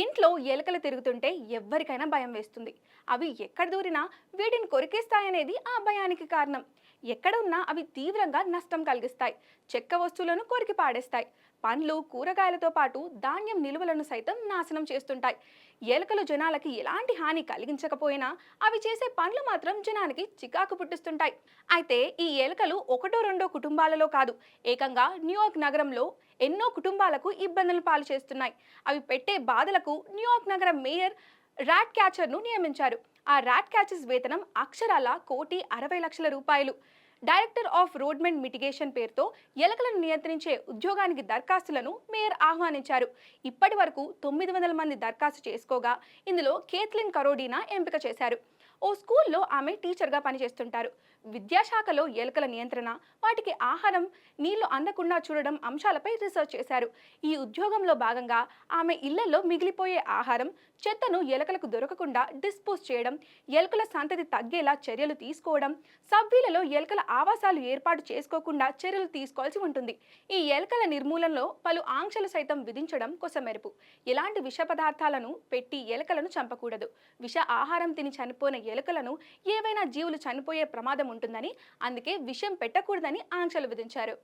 ఇంట్లో ఎలుకలు తిరుగుతుంటే ఎవ్వరికైనా భయం వేస్తుంది. అవి ఎక్కడ దూరినా వీటిని కొరికేస్తాయనేది ఆ భయానికి కారణం. ఎక్కడ ఉన్నా అవి తీవ్రంగా నష్టం కలిగిస్తాయి. చెక్క వస్తువులను కొరికి పాడేస్తాయి. పండ్లు కూరగాయలతో పాటు ధాన్యం నిలువలను సైతం నాశనం చేస్తుంటాయి. ఎలుకలు జనాలకి ఎలాంటి హాని కలిగించకపోయినా అవి చేసే పనులు మాత్రం జనానికి చికాకు పుట్టిస్తుంటాయి. అయితే ఈ ఎలుకలు ఒకటో రెండో కుటుంబాలలో కాదు. ఏకంగా న్యూయార్క్ నగరంలో ఎన్నో కుటుంబాలకు ఇబ్బందులు పాలు చేస్తున్నాయి. అవి పెట్టే బాధలకు న్యూయార్క్ నగర మేయర్ ర్యాట్ క్యాచర్ను నియమించారు. ఆ ర్యాట్ క్యాచర్స్ వేతనం అక్షరాల కోటి అరవై లక్షల రూపాయలు. డైరెక్టర్ ఆఫ్ రోడ్మెంట్ మిటిగేషన్ పేరుతో ఎలకలను నియంత్రించే ఉద్యోగానికి దరఖాస్తులను మేయర్ ఆహ్వానించారు. ఇప్పటి వరకు తొమ్మిది వందల మంది దరఖాస్తు చేసుకోగా ఇందులో కేత్లిన్ కరోడీనా ఎంపిక చేశారు. ఓ స్కూల్లో ఆమె టీచర్గా పనిచేస్తుంటారు. విద్యాశాఖలో ఎలుకల నియంత్రణ వాటికి ఆహారం నీళ్ళు అందకుండా చూడడం అంశాలపై రీసెర్చ్ చేశారు. ఈ ఉద్యోగంలో భాగంగా ఆమె ఇళ్ళలో మిగిలిపోయే ఆహారం చెత్తను ఎలుకలకు దొరకకుండా డిస్పోజ్ చేయడం ఎలుకల సంతతి తగ్గేలా చర్యలు తీసుకోవడం సబ్వీలలో ఎలుకల ఆవాసాలు ఏర్పాటు చేసుకోకుండా చర్యలు తీసుకోవాల్సి ఉంటుంది. ఈ ఎలకల నిర్మూలనలో పలు ఆంక్షలు సైతం విధించడం కొసమెరుపు. ఎలాంటి విష పదార్థాలను పెట్టి ఎలకలను చంపకూడదు? విష ఆహారం తిని చనిపోయిన ఎలుకలను ఏవైనా జీవులు చనిపోయే ప్రమాదం ఉంటుందని అందుకే విషం పెట్టకూడదని ఆంక్షలు విధించారు.